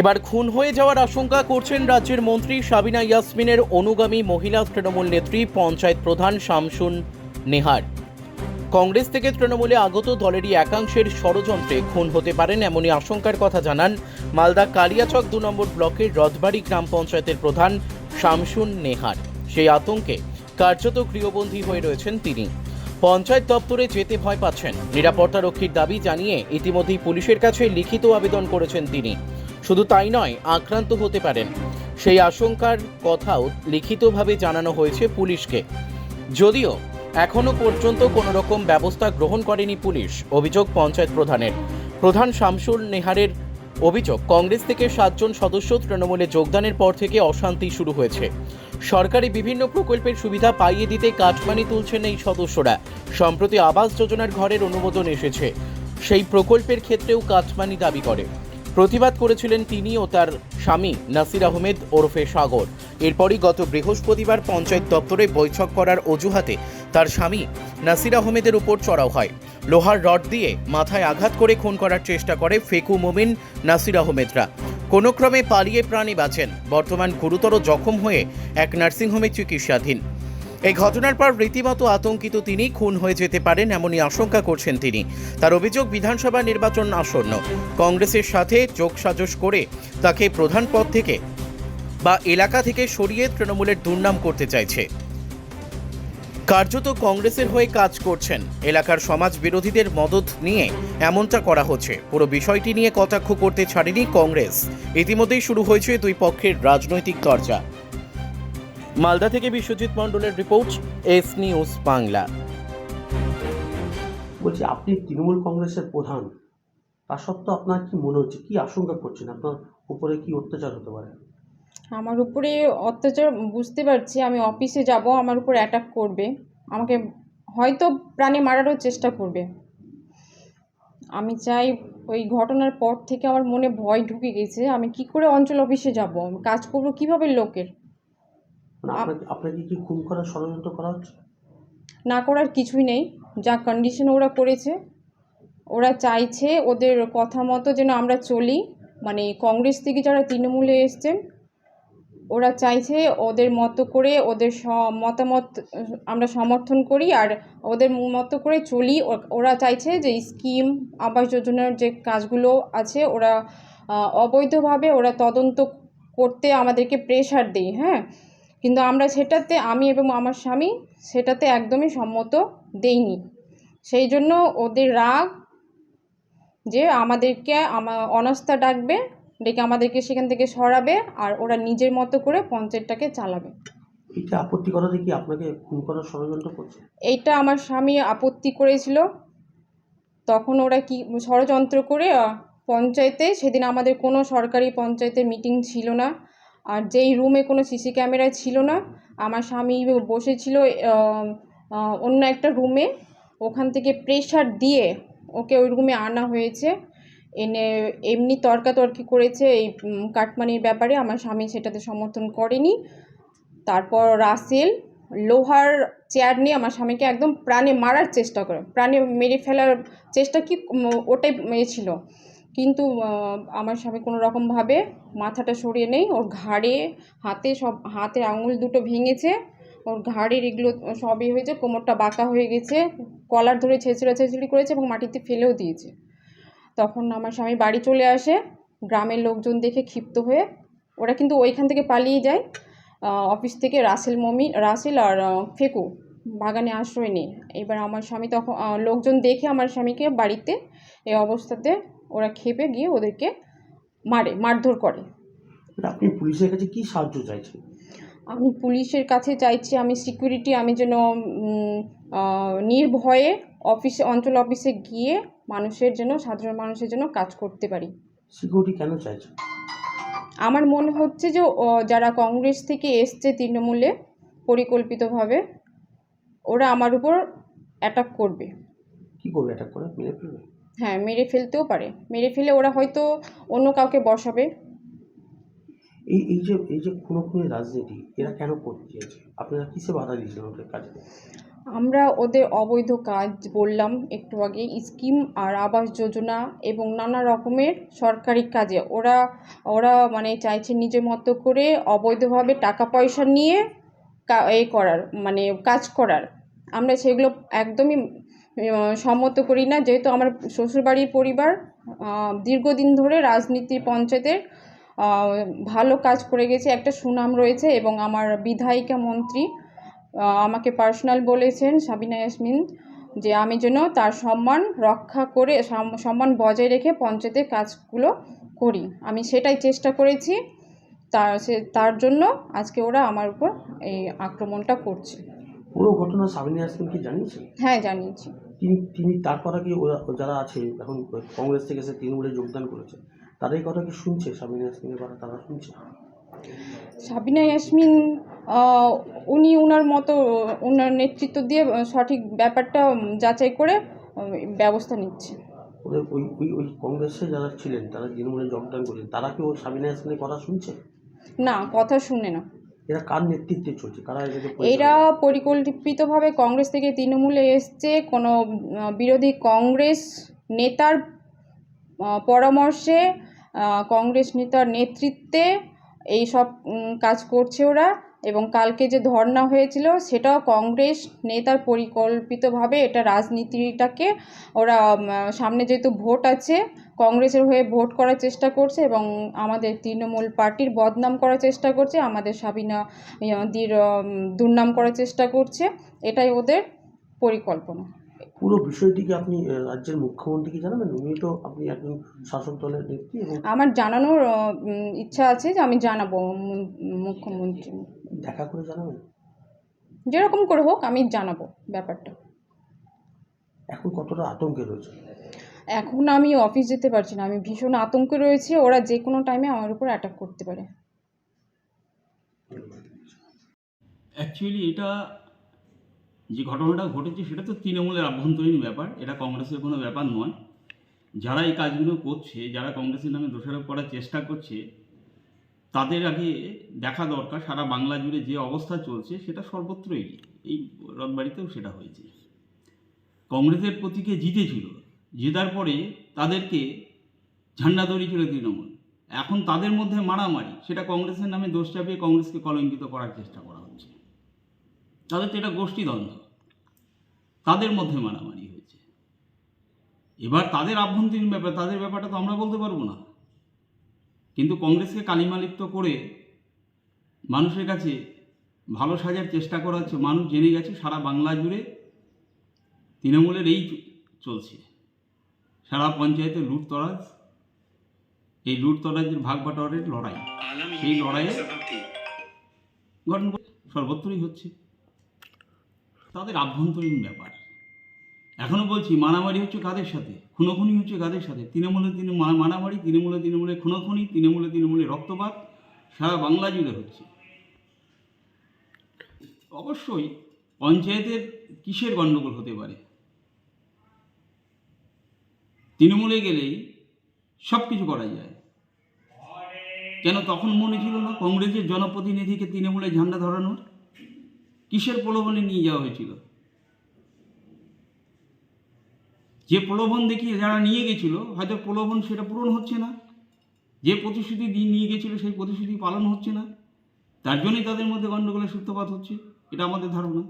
এবার খুন হয়ে যাওয়ার আশঙ্কা করছেন রাজ্যের মন্ত্রী সাবিনা ইয়াসমিনের অনুগামী মহিলা তৃণমূল নেত্রী পঞ্চায়েত প্রধান শামসুন নেহার। কংগ্রেস থেকে তৃণমূলে আগত দলেরই একাংশের ষড়যন্ত্রে খুন হতে পারেন এমনই আশঙ্কার কথা জানান মালদা কালিয়াচক দু নম্বর ব্লকের রথবাড়ি গ্রাম পঞ্চায়েতের প্রধান শামসুন নেহার। সেই আতঙ্কে কার্যত গৃহবন্দী হয়ে রয়েছেন তিনি। পঞ্চায়েত দপ্তরে যেতে ভয় পাচ্ছেন। নিরাপত্তা রক্ষীর দাবি জানিয়ে ইতিমধ্যেই পুলিশের কাছে লিখিত আবেদন করেছেন তিনি। শুধু তাই নয়, আক্রান্ত হতে পারেন সেই আশঙ্কার কথাও লিখিতভাবে জানানো হয়েছে পুলিশকে। যদিও এখনও পর্যন্ত কোনো রকম ব্যবস্থা গ্রহণ করেনি পুলিশ, অভিযোগ পঞ্চায়েত প্রধানের। প্রধান শামসুল নেহারের অভিযোগ, কংগ্রেস থেকে সাতজন সদস্য তৃণমূলে যোগদানের পর থেকে অশান্তি শুরু হয়েছে। সরকারি বিভিন্ন প্রকল্পের সুবিধা পাইয়ে দিতে কাটমানি তুলছেন এই সদস্যরা। সম্প্রতি আবাস যোজনার ঘরের অনুমোদন এসেছে। সেই প্রকল্পের ক্ষেত্রেও কাটমানি দাবি করে। প্রতিবাদ করেছিলেন তিনি ও তার স্বামী নাসির আহমেদ ওরফে সাগর। এরপরই গত বৃহস্পতিবার পঞ্চায়েত দপ্তরে বৈঠক করার অজুহাতে তার স্বামী নাসির আহমেদের উপর চড়াও হয়। লোহার রড দিয়ে মাথায় আঘাত করে খুন করার চেষ্টা করে ফেকু মোমিন নাসির আহমেদরা। কোনো ক্রমে পালিয়ে প্রাণী বাঁচেন। বর্তমান গুরুতর জখম হয়ে এক নার্সিংহোমে চিকিৎসাধীন। এই ঘটনার পর রীতিমতো আতঙ্কিত তিনি, খুন হয়ে যেতে পারেন এমনই আশঙ্কা করছেন তিনি। তার অভিযোগ, বিধানসভা নির্বাচন আসন্ন। কংগ্রেসের সাথে যোগসাজশ করে তাকে প্রধান পদ থেকে বা এলাকা থেকে সরিয়ে তৃণমূলের দুর্নাম করতে চাইছে। কার্যত কংগ্রেসের হয়ে কাজ করছেন। এলাকার সমাজ বিরোধীদের মদত নিয়ে এমনটা করা হচ্ছে। পুরো বিষয়টি নিয়ে কটাক্ষ করতে ছাড়েনি কংগ্রেস। ইতিমধ্যেই শুরু হয়েছে দুই পক্ষের রাজনৈতিক চর্চা। মালদা থেকে বিশ্বজিৎ মণ্ডলের রিপোর্ট এস নিউজ বাংলা। বলছি আপনি তৃণমূল কংগ্রেসের প্রধান তা সত্ত্বেও আপনার কি মনে হচ্ছে কি আশঙ্কা করছেন? আপনার উপরে কি অত্যাচার হতে পারে? আমার উপরে অত্যাচার বুঝতে পারছি আমি অফিসে যাব আমার উপর অ্যাটাক করবে। আমাকে হয়তো প্রাণে মারারও চেষ্টা করবে। আমি চাই ওই ঘটনার পর থেকে আমার মনে ভয় ঢুকে গেছে আমি কি করে অঞ্চল অফিসে যাব? কাজ করব কীভাবে লোকের? মানে আপনাকে কি খুন করার ষড়যন্ত্র করা হচ্ছে? না করার কিছুই নেই। যা কন্ডিশন ওরা করেছে, ওরা চাইছে ওদের কথা মতো যেন আমরা চলি। মানে কংগ্রেস থেকে যারা তৃণমূলে এসছেন, ওরা চাইছে ওদের মতো করে ওদের মতামত আমরা সমর্থন করি আর ওদের মতো করে চলি। ওরা চাইছে যে স্কিম, আবাস যোজনার যে কাজগুলো আছে, ওরা অবৈধভাবে ওরা তদন্ত করতে আমাদেরকে প্রেশার দেয় হ্যাঁ? কিন্তু আমরা সেটাতে আমি এবং আমার স্বামী সেটাতে একদমই সম্মত দেইনি। সেই জন্য ওদের রাগ যে আমাদেরকে অনাস্থা ডাকবে ডেকে আমাদেরকে সেখান থেকে সরাবে আর ওরা নিজের মতো করে পঞ্চায়েতটাকে চালাবে। এটা আপত্তি করাতে কি আপনাকে খুন করার ষড়যন্ত্র করছে? এইটা আমার স্বামী আপত্তি করেছিল। তখন ওরা কি ষড়যন্ত্র করে পঞ্চায়েতে সেদিন আমাদের কোনো সরকারি পঞ্চায়েতের মিটিং ছিল না। আর যেই রুমে কোনো সিসি ক্যামেরা ছিল না, আমার স্বামী বসেছিল অন্য একটা রুমে ওখান থেকে প্রেশার দিয়ে ওকে ওই রুমে আনা হয়েছে। এনে এমনি তর্কাতর্কি করেছে এই কাটমানির ব্যাপারে। আমার স্বামী সেটাতে সমর্থন করেনি। তারপর রাসেল লোহার চেয়ার নিয়ে আমার স্বামীকে একদম প্রাণে মারার চেষ্টা করে, প্রাণে মেরে ফেলার চেষ্টা কি ওটাই ছিল। কিন্তু আমার স্বামী কোনো রকমভাবে মাথাটা সরিয়ে নেই। ওর ঘাড়ে, হাতে সব হাতের আঙুল দুটো ভেঙেছে। ওর ঘাড়ের এগুলো সবই হয়েছে, কোমরটা বাঁকা হয়ে গেছে, কলার ধরে ছেঁচড়া ছেঁচড়ি করেছে এবং মাটিতে ফেলেও দিয়েছে। তখন আমার স্বামী বাড়ি চলে আসে, গ্রামের লোকজন দেখে ক্ষিপ্ত হয়ে। ওরা কিন্তু ওইখান থেকে পালিয়ে যায়। অফিস থেকে রাসেল মমি, রাসেল আর ফেকু বাগানে আশ্রয় নেই এবার আমার স্বামী তখন লোকজন দেখে আমার স্বামীকে বাড়িতে, এই অবস্থাতে ওরা খেপে গিয়ে ওদেরকে মারে মারধর করে। মানে আপনি পুলিশের কাছে কি সাহায্য চাইছেন? আমি পুলিশের কাছে চাইছি আমি সিকিউরিটি আমি যেন নির্ভয়ে অফিসে অঞ্চল অফিসে গিয়ে মানুষের জন্য সাধারণ মানুষের জন্য কাজ করতে পারি। সিকিউরিটি কেন চাইছেন? আমার মনে হচ্ছে যে যারা কংগ্রেস থেকে এসছে তৃণমূলে পরিকল্পিতভাবে ওরা আমার উপর অ্যাটাক করবে। কি করবে এটা করে? মেরে ফেলবে? হ্যাঁ মেরে ফেলতেও পারে। মেরে ফেলে ওরা হয়তো অন্য কাউকে বসাবে। এই এই যে এই যে খুনো খুনের রাজনীতি এরা কেন করতে আপনারা কিসে বাধা দিয়েছেন ওদের কাজে? আমরা ওদের অবৈধ কাজ বললাম একটু আগে স্কিম আর আবাস যোজনা এবং নানা রকমের সরকারি কাজে। ওরা ওরা মানে চাইছে নিজের মতো করে অবৈধভাবে টাকা পয়সা নিয়ে এ করার মানে কাজ করার। আমরা সেগুলো একদমই সম্মত করি না, যেহেতু আমার শ্বশুরবাড়ির পরিবার দীর্ঘদিন ধরে রাজনীতি পঞ্চায়েতের ভালো কাজ করে গেছে, একটা সুনাম রয়েছে এবং আমার বিধায়িকা মন্ত্রী আমাকে পার্সোনাল বলেছেন, সাবিনা ইয়াসমিন, যে আমি যেন তার সম্মান রক্ষা করে সম্মান বজায় রেখে পঞ্চায়েতের কাজগুলো করি। আমি সেটাই চেষ্টা করেছি তার সে, তার জন্য আজকে ওরা আমার উপর এই আক্রমণটা করছে। পুরো ঘটনা সাবিনা ইয়াসমিন কি জানিয়েছেন? হ্যাঁ জানিয়েছি। তিনি তিনি তারপরে কি ওরা যারা আছে এখন কংগ্রেস থেকে এসে তৃণমূলে যোগদান করেছে তারা এই কথা কি শুনছে সাবিনা ইয়াসমিনের কথা? তারা শুনছে? সাবিনা ইয়াসমিন আহ, উনি ওনার মতো ওনার নেতৃত্ব দিয়ে আহ, সঠিক ব্যাপারটা উম, যাচাই করে উম, ব্যবস্থা নিচ্ছে। ওদের ওই ওই ওই কংগ্রেসে যারা ছিলেন তারা তৃণমূলে যোগদান করেছেন তারা কি ও সাবিনা ইয়াসমিনের কথা শুনছে? না কথা শুনে না। এরা কার নেতৃত্বে চলছে? কারা এরা পরিকল্পিতভাবে কংগ্রেস থেকে তৃণমূলে এসছে। কোনো বিরোধী কংগ্রেস নেতার পরামর্শে কংগ্রেস নেতার নেতৃত্বে এই সব কাজ করছে ওরা। এবং কালকে যে ধর্না হয়েছিল সেটাও কংগ্রেস নেতার পরিকল্পিতভাবে এটা রাজনীতিটাকে ওরা সামনে যেহেতু ভোট আছে কংগ্রেসের হয়ে ভোট করার চেষ্টা করছে এবং আমাদের তৃণমূল পার্টির বদনাম করার চেষ্টা করছে আমাদের সাবিনা দির দুর্নাম করার চেষ্টা করছে এটাই ওদের পরিকল্পনা। পুরো বিষয়টিকে আপনি রাজ্যের মুখ্যমন্ত্রীকে জানাবেন? উনি তো আপনি একজন শাসক দলের নেত্রী আমার জানানোর ইচ্ছা আছে যে আমি জানাব মুখ্যমন্ত্রী। দেখা করে জানাবেন? যেরকম করে হোক আমি জানাব ব্যাপারটা। এখন কতটা আতঙ্কে রয়েছে? এখন আমি অফিস যেতে পারছি না। আমি ভীষণ আতঙ্কে রয়েছি ওরা যে কোনো টাইমে আমার উপর অ্যাটাক করতে পারে। অ্যাকচুয়ালি এটা যে ঘটনাটা ঘটেছে সেটা তো তৃণমূলের আভ্যন্তরীণ ব্যাপার। এটা কংগ্রেসের কোনো ব্যাপার নয়। যারা এই কাজগুলো করছে যারা কংগ্রেসের নামে দোষারোপ করার চেষ্টা করছে তাদের আগে দেখা দরকার, সারা বাংলা জুড়ে যে অবস্থা চলছে সেটা সর্বত্রই, এই রথবাড়িতেও সেটা হয়েছে। কংগ্রেসের প্রতীকে জিতেছিল, জেতার পরে তাদেরকে ঝান্ডা ধরিয়েছিল তৃণমূল। এখন তাদের মধ্যে মারামারি, সেটা কংগ্রেসের নামে দোষ চাপিয়ে কংগ্রেসকে কলঙ্কিত করার চেষ্টা করা হচ্ছে। তাদের তো এটা গোষ্ঠীদ্বন্দ্ব তাদের মধ্যে মারামারি হয়েছে। এবার তাদের আভ্যন্তরীণ ব্যাপার, তাদের ব্যাপারটা তো আমরা বলতে পারব না। কিন্তু কংগ্রেসকে কালিমালিপ্ত করে মানুষের কাছে ভালো সাজার চেষ্টা করা হচ্ছে। মানুষ জেনে গেছে সারা বাংলা জুড়ে তৃণমূলের এই চলছে। সারা পঞ্চায়েতে লুটতরাজ এই লুটতরাজের ভাগ বাটোয়ারের লড়াই। সেই লড়াইয়ে ঘটনা সর্বত্রই হচ্ছে। তাদের আভ্যন্তরীণ ব্যাপার। এখনও বলছি, মারামারি হচ্ছে কাদের সাথে? খুনোখুনি হচ্ছে কাদের সাথে? তৃণমূলে তৃণমূল মারামারি, তৃণমূলে তৃণমূলে খুনোখুনি, তৃণমূলে তৃণমূলে রক্তপাত, সারা বাংলা জুড়ে হচ্ছে। অবশ্যই পঞ্চায়েতের কিসের গণ্ডগোল হতে পারে? তৃণমূলে গেলেই সব কিছু করা যায়। কেন তখন মনে ছিল না কংগ্রেসের জনপ্রতিনিধিকে তৃণমূলে ঝান্ডা ধরানোর? কিসের প্রলোভনে নিয়ে যাওয়া হয়েছিল? যে প্রলোভন দেখিয়ে যারা নিয়ে গেছিল, হয়তো প্রলোভন সেটা পূরণ হচ্ছে না। যে প্রতিশ্রুতি দিয়ে নিয়ে গেছিল, সেই প্রতিশ্রুতি পালন হচ্ছে না। তার জন্যই তাদের মধ্যে গণ্ডগোলের সূত্রপাত হচ্ছে, এটা আমাদের ধারণা।